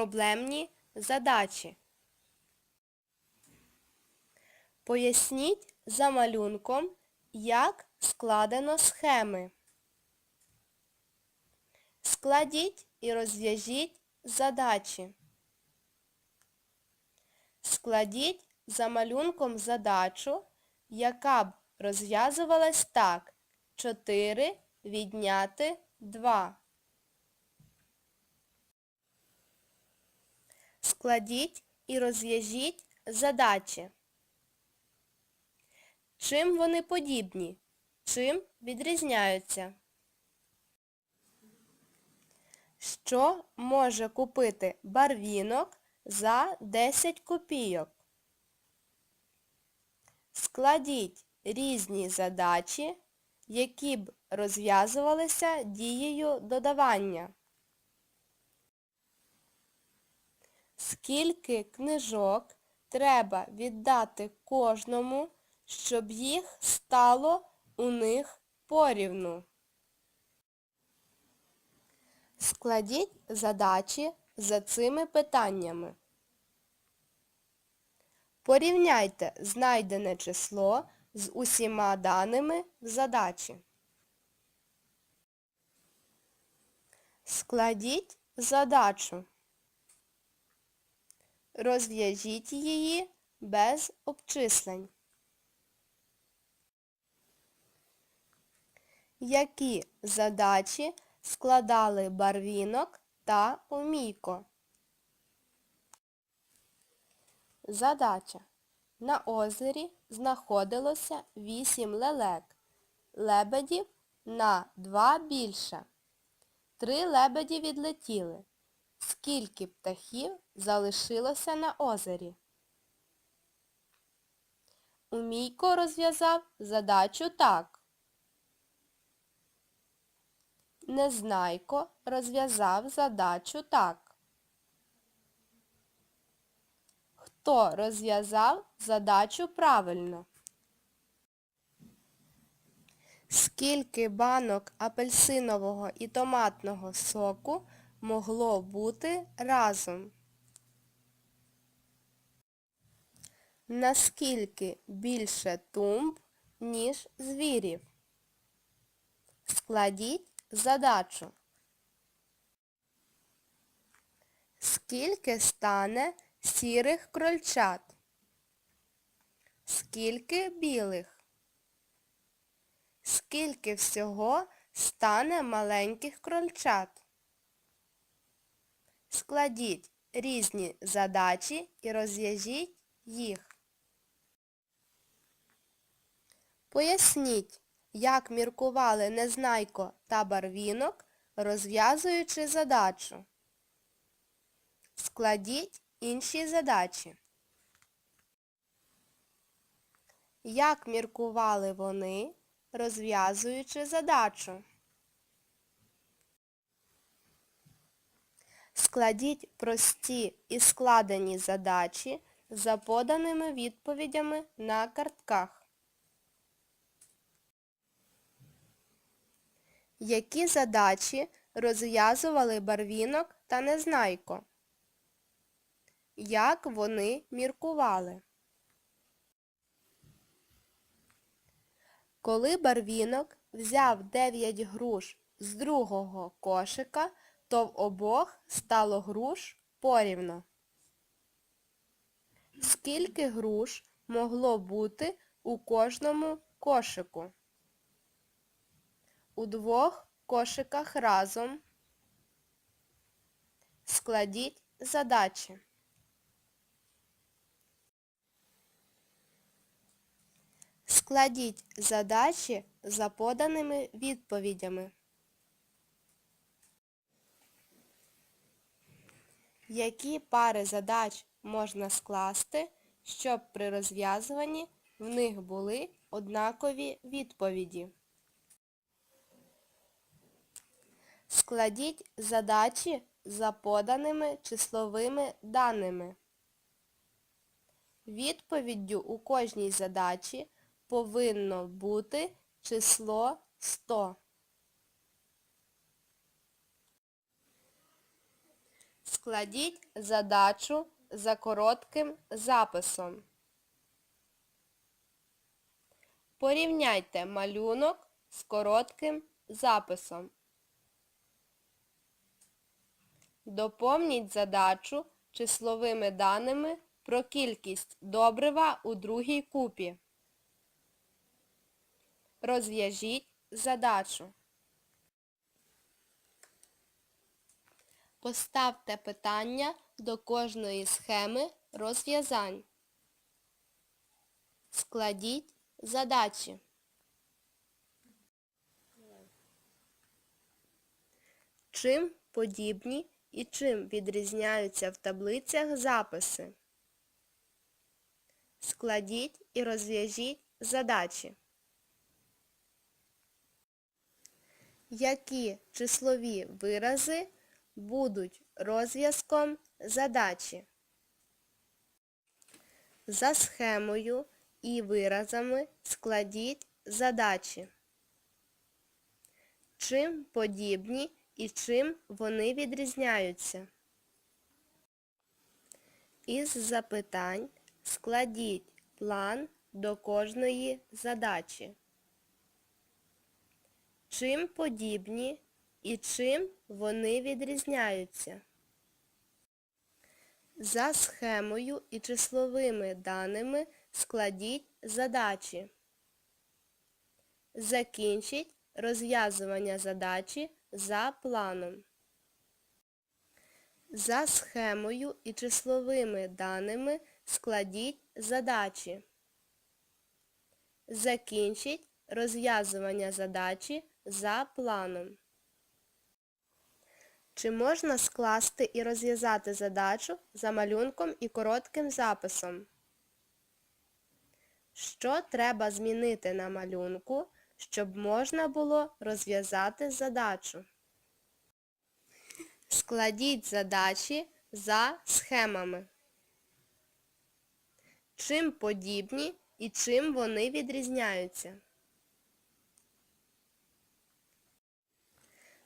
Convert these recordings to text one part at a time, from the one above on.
проблемні задачі. Поясніть за малюнком, як складено схеми. Складіть і розв'яжіть задачі. Складіть за малюнком задачу, яка б розв'язувалась так. 4 відняти 2. Складіть і розв'яжіть задачі. Чим вони подібні? Чим відрізняються? Що може купити барвінок за 10 копійок? Складіть різні задачі, які б розв'язувалися дією додавання. Скільки книжок треба віддати кожному, щоб їх стало у них порівну? Складіть задачі за цими питаннями. Порівняйте знайдене число з усіма даними в задачі. Складіть задачу. Розв'яжіть її без обчислень. Які задачі складали барвінок та Омійко? Задача. На озері знаходилося вісім лелек. Лебедів на два більше. Три лебеді відлетіли. Скільки птахів залишилося на озері? Умійко розв'язав задачу так. Незнайко розв'язав задачу так. Хто розв'язав задачу правильно? Скільки банок апельсинового і томатного соку могло бути разом? Наскільки більше тумб, ніж звірів? Складіть задачу. Скільки стане сірих крольчат? Скільки білих? Скільки всього стане маленьких крольчат? Складіть різні задачі і розв'яжіть їх. Поясніть, як міркували Незнайко та Барвінок, розв'язуючи задачу. Складіть інші задачі. Як міркували вони, розв'язуючи задачу? Складіть прості і складені задачі за поданими відповідями на картках. Які задачі розв'язували Барвінок та Незнайко? Як вони міркували? Коли Барвінок взяв 9 груш з другого кошика, то в обох стало груш порівно. Скільки груш могло бути у кожному кошику? У двох кошиках разом. Складіть задачі. Складіть задачі за поданими відповідями. Які пари задач можна скласти, щоб при розв'язуванні в них були однакові відповіді? Складіть задачі за поданими числовими даними. Відповіддю у кожній задачі повинно бути число 100. Складіть задачу за коротким записом. Порівняйте малюнок з коротким записом. Доповніть задачу числовими даними про кількість добрива у другій купі. Розв'яжіть задачу. Поставте питання до кожної схеми розв'язань. Складіть задачі. Чим подібні і чим відрізняються в таблицях записи? Складіть і розв'яжіть задачі. Які числові вирази будуть розв'язком задачі? За схемою і виразами складіть задачі. Чим подібні і чим вони відрізняються? Із запитань складіть план до кожної задачі. Чим подібні і чим вони відрізняються? За схемою і числовими даними складіть задачі. Закінчіть розв'язування задачі за планом. За схемою і числовими даними складіть задачі. Закінчіть розв'язування задачі за планом. Чи можна скласти і розв'язати задачу за малюнком і коротким записом? Що треба змінити на малюнку, щоб можна було розв'язати задачу? Складіть задачі за схемами. Чим подібні і чим вони відрізняються?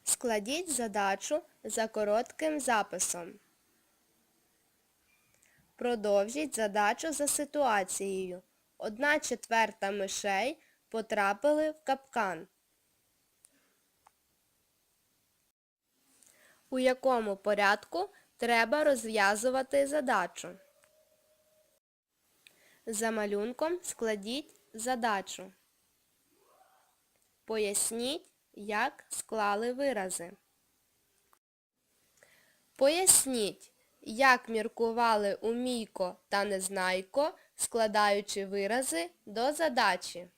Складіть задачу за коротким записом. Продовжіть задачу за ситуацією. Одна четверта мишей потрапили в капкан. У якому порядку треба розв'язувати задачу? За малюнком складіть задачу. Поясніть, як склали вирази. Поясніть, як міркували Умійко та Незнайко, складаючи вирази до задачі.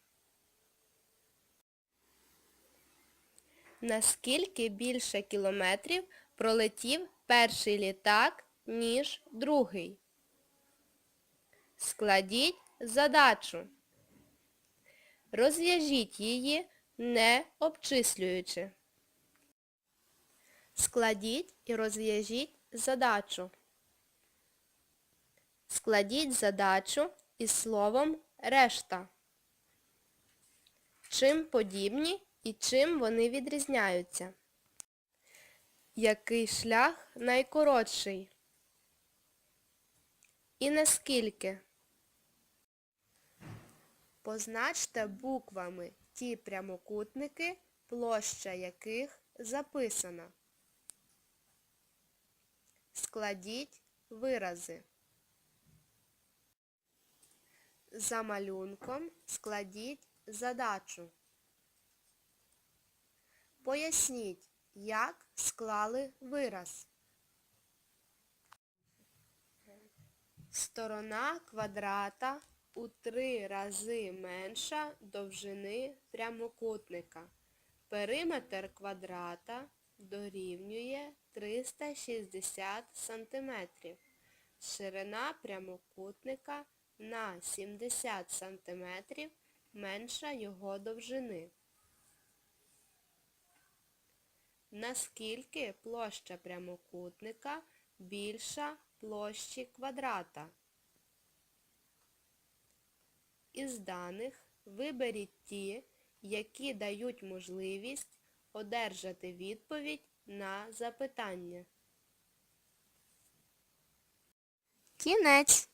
Наскільки більше кілометрів пролетів перший літак, ніж другий? Складіть задачу. Розв'яжіть її, не обчислюючи. Складіть і розв'яжіть задачу. Складіть задачу із словом решта. Чим подібні і чим вони відрізняються? Який шлях найкоротший? І наскільки? Позначте буквами ті прямокутники, площа яких записана. Складіть вирази. За малюнком складіть задачу. Поясніть, як склали вираз. Сторона квадрата у три рази менша довжини прямокутника. Периметр квадрата дорівнює 360 см. Ширина прямокутника на 70 см менша його довжини. Наскільки площа прямокутника більша площі квадрата? із даних виберіть ті, які дають можливість одержати відповідь на запитання. Кінець.